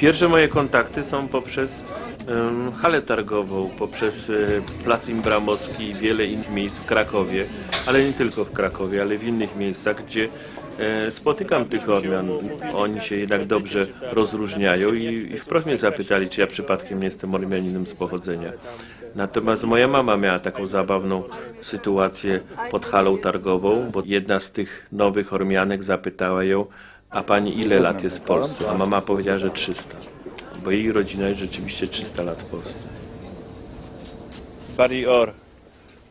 Pierwsze moje kontakty są poprzez em, halę targową, poprzez e, Plac Imbramowski i wiele innych miejsc w Krakowie, ale nie tylko w Krakowie, ale w innych miejscach, gdzie e, spotykam tych Ormian. Oni się jednak dobrze rozróżniają i, i wprost mnie zapytali, czy ja przypadkiem nie jestem Ormianinem z pochodzenia. Natomiast moja mama miała taką zabawną sytuację pod halą targową, bo jedna z tych nowych Ormianek zapytała ją, a pani ile lat jest w Polsce? A mama powiedziała, że 300. Bo jej rodzina jest rzeczywiście 300 lat w Polsce. Bari Or.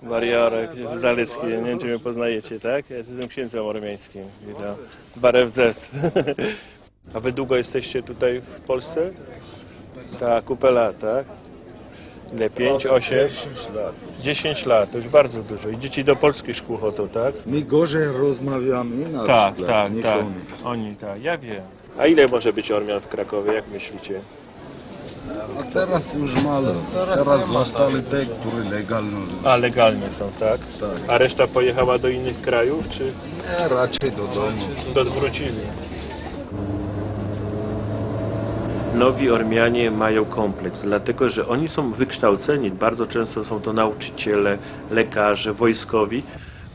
Mariarek Zalecki, nie wiem czy mnie poznajecie, tak? Ja jestem księdzem ormiańskim. Witam. Barew Zec. A wy długo jesteście tutaj w Polsce? Tak, kupę lat, tak? Ile? 5, 8? 10 lat. 10 lat, to już bardzo dużo. I dzieci do polskich szkół chodzą, tak? My gorzej rozmawiamy na Tak, przykład tak, niż tak. oni. Oni, tak, ja wiem. A ile może być Ormian w Krakowie, jak myślicie? A teraz już mało. Teraz zostali te, które legalnie. A, legalnie są, tak? Tak. A reszta pojechała do innych krajów, czy Nie, raczej do domu. do wrócili? Nowi Ormianie mają kompleks, dlatego że oni są wykształceni, bardzo często są to nauczyciele, lekarze, wojskowi,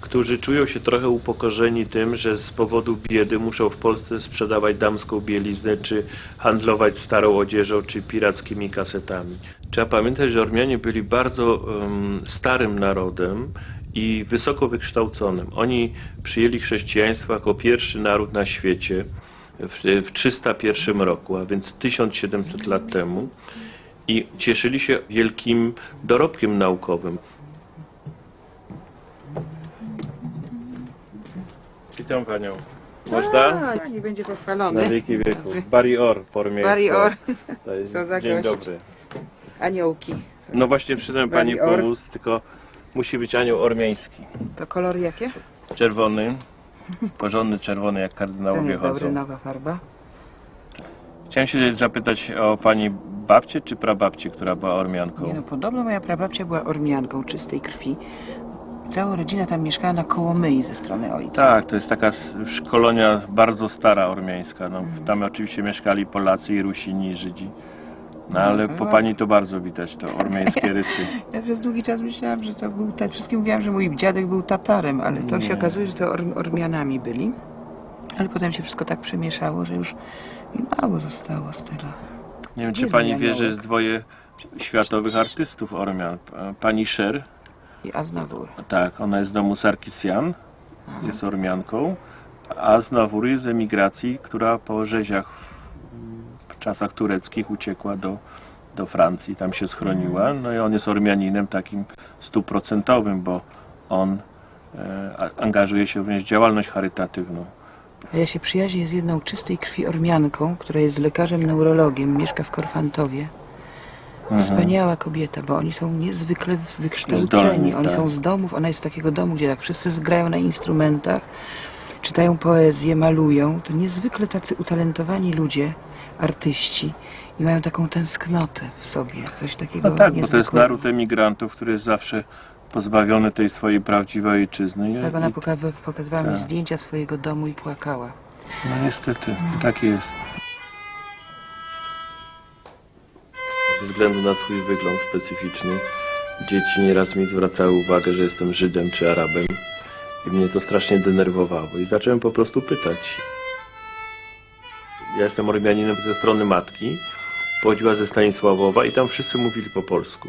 którzy czują się trochę upokorzeni tym, że z powodu biedy muszą w Polsce sprzedawać damską bieliznę, czy handlować starą odzieżą, czy pirackimi kasetami. Trzeba pamiętać, że Ormianie byli bardzo em, starym narodem i wysoko wykształconym. Oni przyjęli chrześcijaństwo jako pierwszy naród na świecie w, w 301 roku, a więc 1700 lat temu i cieszyli się wielkim dorobkiem naukowym. Witam Panią. Można? A, nie będzie Na pochwalony. wieki wieków. Bari Or po ormiańsku. Bari Or. To jest Co za Dzień gość. dobry. Aniołki. No właśnie przyszedłem Pani Bari Or. pomóc, tylko musi być anioł ormiański. To kolory jakie? Czerwony, porządny czerwony jak Ten kardynałowie jest dobry, chodzą. nowa farba. Chciałem się zapytać o Pani babcię czy prababcię, która była ormianką? Nie no, podobno moja prababcia była ormianką czystej krwi. Cała rodzina tam mieszkała na Kołomyi ze strony ojca. Tak, to jest taka s- już kolonia bardzo stara ormiańska. No, Tam oczywiście mieszkali Polacy i Rusini i Żydzi. No ale po pani to bardzo widać, to ormiańskie rysy. Ja przez długi czas myślałam, że to był... Ta... Wszystkim mówiłam, że mój dziadek był Tatarem, ale to się okazuje, że to Orm Ormianami byli. Ale potem się wszystko tak przemieszało, że już mało zostało z tego. Nie wiem, czy Jest pani wie, że jest dwoje światowych artystów ormian. Pani Sher, I Aznawur. tak, ona jest z domu Sarkisian, jest ormianką, a Znawur jest z emigracji, która po rzeziach czasach tureckich uciekła do, do Francji, tam się schroniła. No i on jest ormianinem takim stuprocentowym, bo on e, angażuje się również w działalność charytatywną. A ja się przyjaźnię z jedną czystej krwi Ormianką, która jest lekarzem neurologiem, mieszka w Korfantowie. Mhm. Wspaniała kobieta, bo oni są niezwykle wykształceni. Zdolni, oni tak. są z domów, ona jest z takiego domu, gdzie tak wszyscy grają na instrumentach, czytają poezję, malują. To niezwykle tacy utalentowani ludzie, artyści i mają taką tęsknotę w sobie, coś takiego No tak, bo to jest niezwykłego. naród emigrantów, który jest zawsze pozbawiony tej swojej prawdziwej ojczyzny. I- Tak ona i- poka- pokazywała mi tak. zdjęcia swojego domu i płakała. No niestety, tak jest. Ze względu na swój wygląd specyficzny, dzieci nieraz mi zwracały uwagę, że jestem Żydem czy Arabem. I mnie to strasznie denerwowało. I zacząłem po prostu pytać. Ja jestem Ormianinem ze strony matki, pochodziła ze Stanisławowa i tam wszyscy mówili po polsku.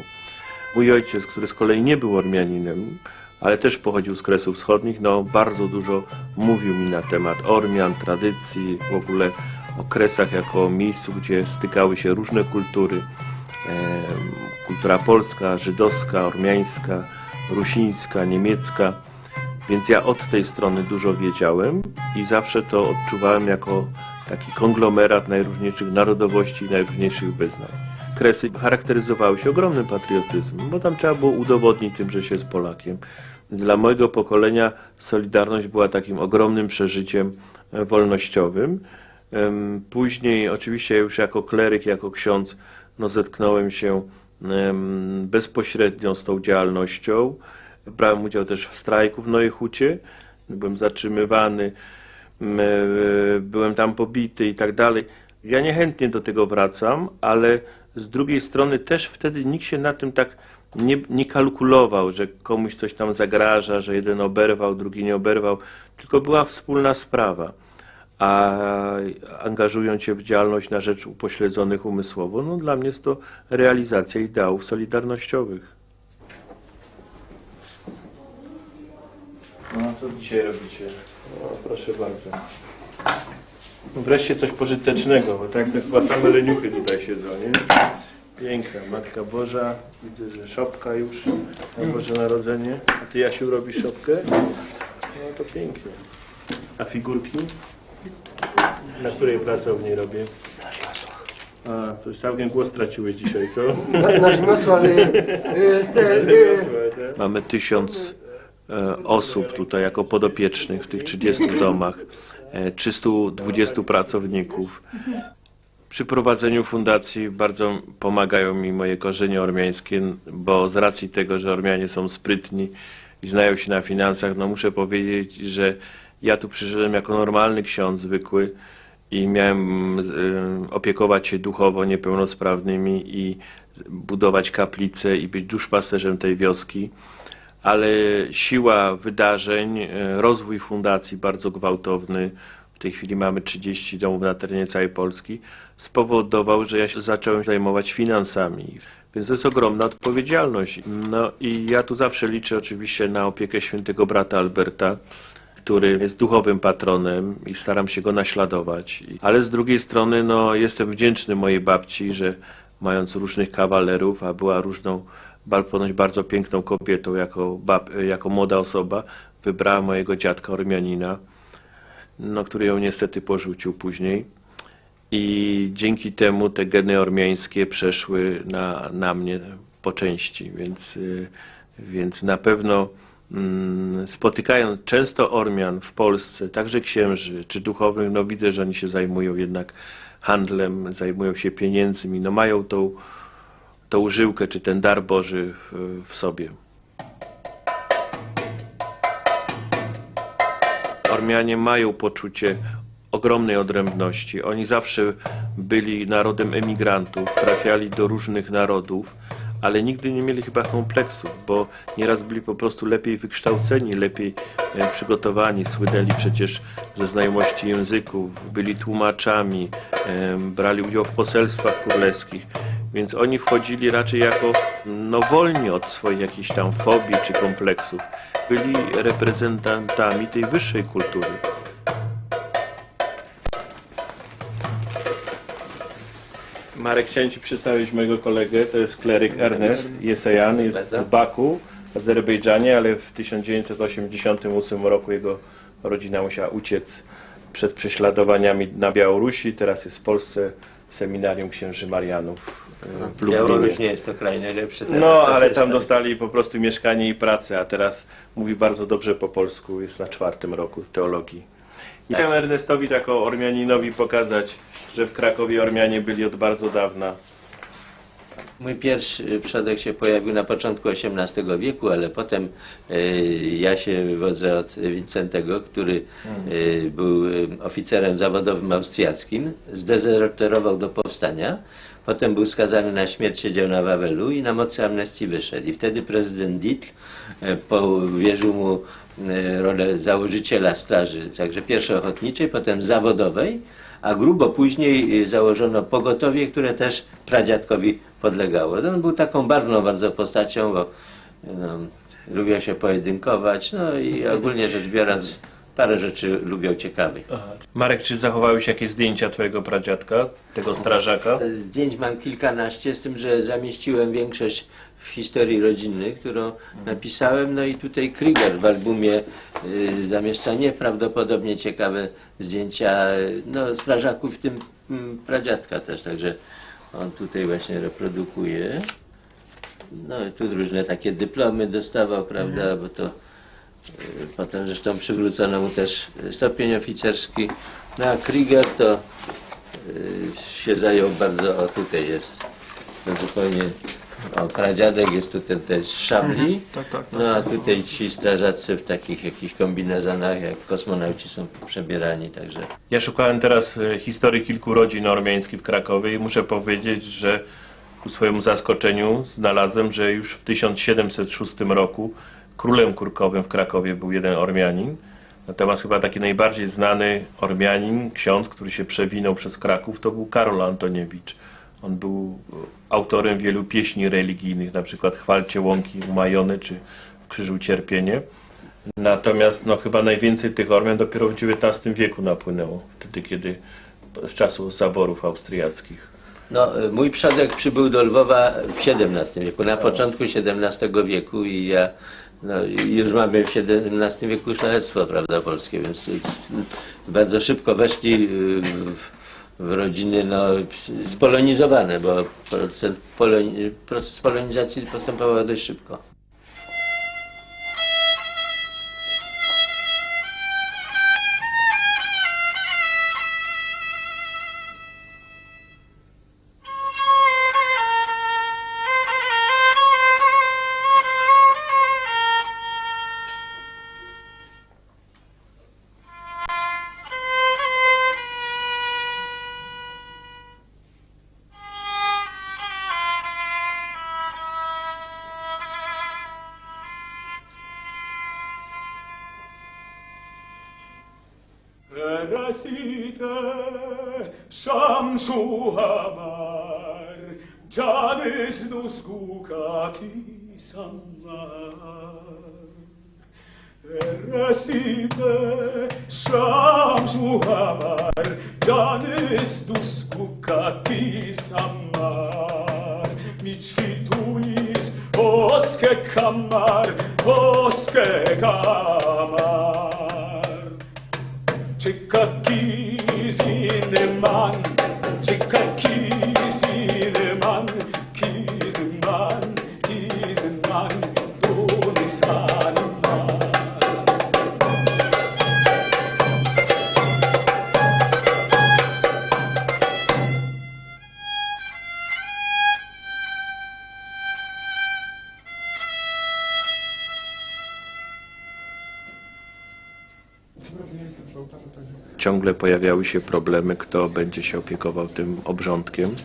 Mój ojciec, który z kolei nie był Ormianinem, ale też pochodził z Kresów Wschodnich, no bardzo dużo mówił mi na temat Ormian, tradycji, w ogóle o Kresach jako miejscu, gdzie stykały się różne kultury. Em, kultura polska, żydowska, ormiańska, rusińska, niemiecka. Więc ja od tej strony dużo wiedziałem i zawsze to odczuwałem jako taki konglomerat najróżniejszych narodowości i najróżniejszych wyznań. Kresy charakteryzowały się ogromnym patriotyzmem, bo tam trzeba było udowodnić tym, że się jest Polakiem. Dla mojego pokolenia Solidarność była takim ogromnym przeżyciem wolnościowym. Później, oczywiście, już jako kleryk, jako ksiądz, no, zetknąłem się bezpośrednio z tą działalnością. Brałem udział też w strajku w Nowej Hucie. Byłem zatrzymywany, e, byłem tam pobity i tak dalej. Ja niechętnie do tego wracam, ale z drugiej strony też wtedy nikt się na tym tak nie, nie kalkulował, że komuś coś tam zagraża, że jeden oberwał, drugi nie oberwał, tylko była wspólna sprawa. A angażując się w działalność na rzecz upośledzonych umysłowo, no dla mnie jest to realizacja ideałów solidarnościowych. No a co dzisiaj robicie? No, proszę bardzo. Wreszcie coś pożytecznego, bo tak to chyba same leniuchy tutaj siedzą, nie? Piękna Matka Boża, widzę, że szopka już na Boże Narodzenie. A ty Jasiu robisz szopkę? No to pięknie. A figurki? Na której pracowni robię? A, coś całkiem głos straciłeś dzisiaj, co? Na rzemiosła y, y, te, y, Mamy tysiąc osób tutaj jako podopiecznych w tych 30 domach, e, 320 pracowników. Przy prowadzeniu fundacji bardzo pomagają mi moje korzenie ormiańskie, bo z racji tego, że Ormianie są sprytni i znają się na finansach, no muszę powiedzieć, że ja tu przyszedłem jako normalny ksiądz zwykły i miałem e, opiekować się duchowo niepełnosprawnymi i budować kaplice i być duszpasterzem tej wioski ale siła wydarzeń, e, rozwój fundacji bardzo gwałtowny, w tej chwili mamy 30 domów na terenie całej Polski, spowodował, że ja się zacząłem zajmować finansami. Więc to jest ogromna odpowiedzialność. No i ja tu zawsze liczę oczywiście na opiekę świętego brata Alberta, który jest duchowym patronem i staram się go naśladować. Ale z drugiej strony no, jestem wdzięczny mojej babci, że mając różnych kawalerów, a była różną, ba- ponoć bardzo piękną kobietą jako, bab, jako młoda osoba, wybrała mojego dziadka Ormianina, no, który ją niestety porzucił później. I dzięki temu te geny ormiańskie przeszły na, na mnie po części, więc, y, więc na pewno mm, spotykając często Ormian w Polsce, także księży czy duchownych, no widzę, że oni się zajmują jednak handlem, zajmują się pieniędzmi, no mają tą, tą żyłkę czy ten dar Boży w, sobie. Ormianie mają poczucie ogromnej odrębności. Oni zawsze byli narodem emigrantów, trafiali do różnych narodów, ale nigdy nie mieli chyba kompleksów, bo nieraz byli po prostu lepiej wykształceni, lepiej e, przygotowani. Słynęli przecież ze znajomości języków, byli tłumaczami, brali udział w poselstwach królewskich. Więc oni wchodzili raczej jako no, wolni od swoich jakichś tam fobii czy kompleksów. Byli reprezentantami tej wyższej kultury. Marek, chciałem Ci przedstawić mojego kolegę, to jest kleryk Ernest Jesejan, jest z Baku w Azerbejdżanie, ale w 1988 roku jego rodzina musiała uciec przed prześladowaniami na Białorusi, teraz jest w Polsce w seminarium księży Marianów. Białoruś nie jest to kraj najlepszy teraz. No, tak ale tam dostali po prostu mieszkanie i pracę, a teraz mówi bardzo dobrze po polsku, jest na czwartym roku teologii. I chciałem Ernestowi jako Ormianinowi pokazać, że w Krakowie Ormianie byli od bardzo dawna. Mój pierwszy przodek się pojawił na początku XVIII wieku, ale potem e, ja się wywodzę od Wincentego, który e, był e, oficerem zawodowym austriackim, zdezerterował do powstania, potem był skazany na śmierć, siedział na Wawelu i na mocy amnestii wyszedł. I wtedy prezydent Dietl powierzył mu rolę założyciela straży, także pierwszej ochotniczej, potem zawodowej, a grubo później założono pogotowie, które też pradziadkowi podlegało. No, On był taką barwną bardzo postacią, bo no, lubiał się pojedynkować, no i ogólnie rzecz biorąc parę rzeczy lubiał ciekawych. Marek, czy zachowały się jakieś zdjęcia twojego pradziadka, tego strażaka? Zdjęć mam kilkanaście, z tym, że zamieściłem większość w historii rodzinnej, którą napisałem. No i tutaj Krieger w albumie y, zamieszcza nieprawdopodobnie ciekawe zdjęcia y, no, strażaków, w tym mm, pradziadka też, także on tutaj właśnie reprodukuje. No i tu różne takie dyplomy dostawał, prawda, bo to y, potem zresztą przywrócono mu też stopień oficerski. No a Krieger to y, się zajął bardzo, o tutaj jest, to zupełnie O, pradziadek jest tutaj też z szabli, Tak, tak, tak. no a tutaj ci strażacy w takich jakichś kombinezonach, jak kosmonauci są przebierani, także Ja szukałem teraz e, historii kilku rodzin ormiańskich w Krakowie i muszę powiedzieć, że ku swojemu zaskoczeniu znalazłem, że już w 1706 roku królem kurkowym w Krakowie był jeden Ormianin. Natomiast chyba taki najbardziej znany Ormianin, ksiądz, który się przewinął przez Kraków, to był Karol Antoniewicz. On był e, autorem wielu pieśni religijnych, na przykład Chwalcie łąki umajone czy w Krzyżu Cierpienie. Natomiast no, chyba najwięcej tych Ormian dopiero w XIX wieku napłynęło, wtedy kiedy z czasu zaborów austriackich. No, y, mój przodek przybył do Lwowa w XVII wieku, na początku XVII wieku i ja no, już mamy w XVII wieku szlachectwo prawda, polskie, więc bardzo szybko weszli y, w, w rodziny no, spolonizowane, bo proces, poloni, proces polonizacji postępował dość szybko. nam sua mar jades dos cuca qui samar. Erasite sham sua mar jades dos cuca qui samar. Michitunis osque camar osque camar. Chicatis in the man de canquinho. Ciągle pojawiały się problemy, kto będzie się opiekował tym obrządkiem.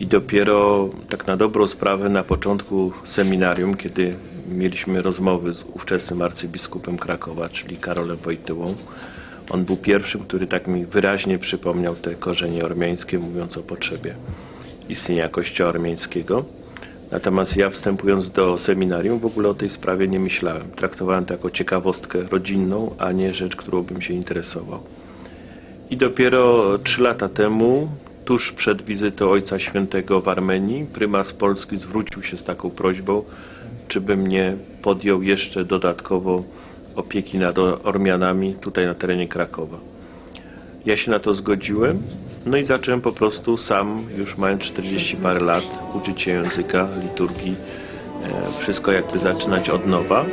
I dopiero tak na dobrą sprawę na początku seminarium, kiedy mieliśmy rozmowy z ówczesnym arcybiskupem Krakowa, czyli Karolem Wojtyłą, on był pierwszym, który tak mi wyraźnie przypomniał te korzenie ormiańskie, mówiąc o potrzebie istnienia kościoła ormiańskiego. Natomiast ja wstępując do seminarium w ogóle o tej sprawie nie myślałem. Traktowałem to jako ciekawostkę rodzinną, a nie rzecz, którą bym się interesował. I dopiero trzy lata temu, tuż przed wizytą Ojca Świętego w Armenii, prymas Polski zwrócił się z taką prośbą, czy bym nie podjął jeszcze dodatkowo opieki nad Ormianami tutaj na terenie Krakowa. Ja się na to zgodziłem, no i zacząłem po prostu sam, już mając 40 parę lat, uczyć się języka, liturgii, e, wszystko jakby zaczynać od nowa.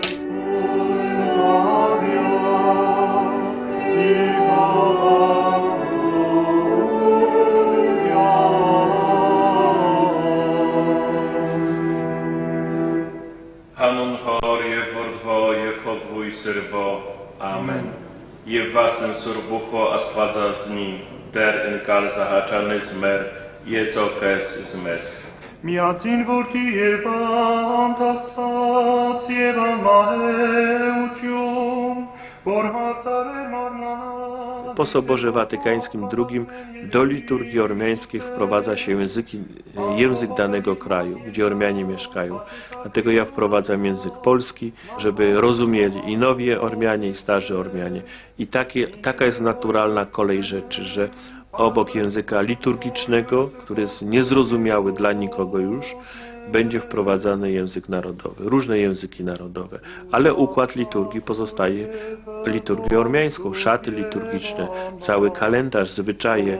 եւ վասն սուրբուխո աստվածածնի դեր ընկալ զահաճանես մեր եծոքես զմես միացին որդի եւ անտաստված եւ անմահեություն որ հարցարել մարնանալ Po Soborze Watykańskim II do liturgii ormiańskiej wprowadza się języki, język danego kraju, gdzie Ormianie mieszkają. Dlatego ja wprowadzam język polski, żeby rozumieli i nowi Ormianie, i starzy Ormianie. I taka jest naturalna kolej rzeczy, że obok języka liturgicznego, który jest niezrozumiały dla nikogo już, będzie wprowadzany język narodowy, różne języki narodowe, ale układ liturgii pozostaje liturgią ormiańską, szaty liturgiczne, cały kalendarz, zwyczaje,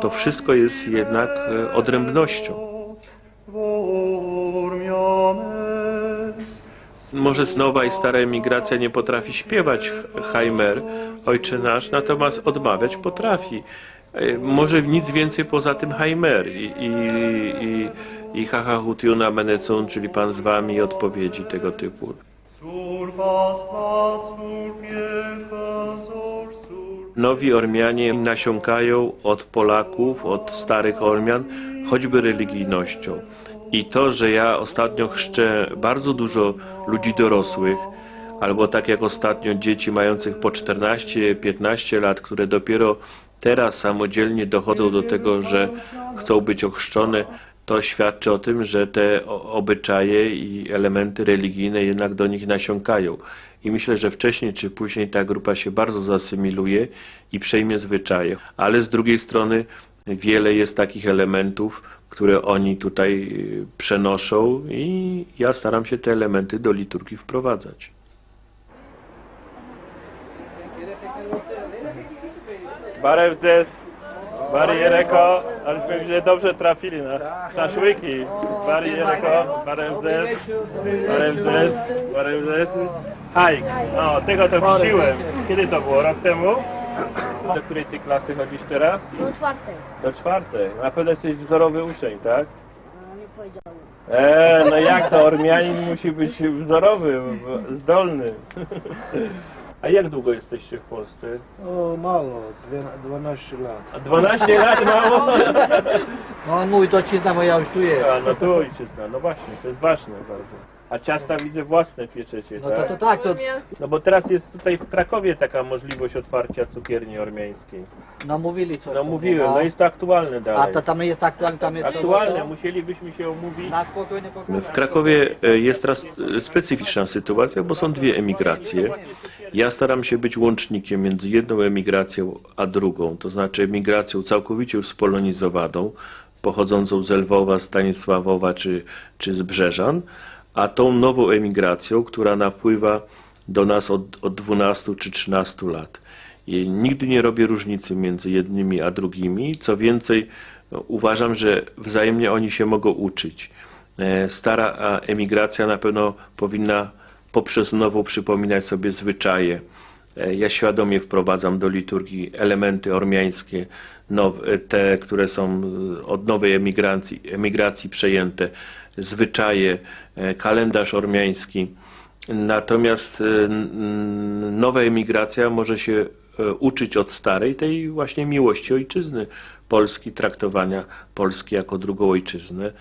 to wszystko jest jednak e, odrębnością. Może nowa i stara emigracja nie potrafi śpiewać Hajmer, Ojcze Nasz, natomiast odmawiać potrafi. E, Może nic więcej poza tym Heimer i, i, i, i Haha Hutiuna Menecon, czyli Pan z Wami odpowiedzi tego typu. Nowi Ormianie nasiąkają od Polaków, od starych Ormian, choćby religijnością. I to, że ja ostatnio chrzczę bardzo dużo ludzi dorosłych, albo tak jak ostatnio dzieci mających po 14-15 lat, które dopiero teraz samodzielnie dochodzą do tego, że chcą być ochrzczone, to świadczy o tym, że te obyczaje i elementy religijne jednak do nich nasiąkają. I myślę, że wcześniej czy później ta grupa się bardzo zasymiluje i przejmie zwyczaje. Ale z drugiej strony wiele jest takich elementów, które oni tutaj y, przenoszą i ja staram się te elementy do liturgii wprowadzać. Barew zes, Bary Jereko, aleśmy widzę dobrze trafili na szaszłyki. Bary Jereko, Barew zes, Barew zes, Barew zes. Hajk, no tego to wsiłem. Kiedy to było? Rok temu? Do której ty klasy chodzisz teraz? Do czwartej. Do czwartej. Na pewno jesteś wzorowy uczeń, tak? No nie powiedziałem. Eee, no jak to? Ormianin musi być wzorowy, zdolny. A jak długo jesteście w Polsce? O, mało, dwie- 12 lat. A 12 lat mało? No on mówi, to ci moja już tu jest. A, no to ojczyzna, no właśnie, to jest ważne bardzo. A ciasta widzę własne pieczecie, No to, tak? to tak, to No bo teraz jest tutaj w Krakowie taka możliwość otwarcia cukierni ormiańskiej. no mówili coś. No mówiłem, no jest to aktualne A dalej. to tam jest aktualnie, tam jest... Aktualne, musielibyśmy się umówić. Na spokojnie, spokojnie. W Krakowie e, jest teraz e, specyficzna sytuacja, bo są dwie emigracje. Ja staram się być łącznikiem między jedną emigracją a drugą, to znaczy emigracją całkowicie już spolonizowaną, pochodzącą z Lwowa, Stanisławowa czy, czy z Brzeżan, a tą nową emigracją, która napływa do nas od, od 12 czy 13 lat. I nigdy nie robię różnicy między jednymi a drugimi. Co więcej, uważam, że wzajemnie oni się mogą uczyć. E, Stara emigracja na pewno powinna poprzez nową przypominać sobie zwyczaje. E, Ja świadomie wprowadzam do liturgii elementy ormiańskie, e, te, które są od nowej emigracji, emigracji przejęte, zwyczaje, e, kalendarz ormiański. Natomiast e, nowa emigracja może się e, uczyć od starej tej właśnie miłości ojczyzny Polski, traktowania Polski jako drugą ojczyznę.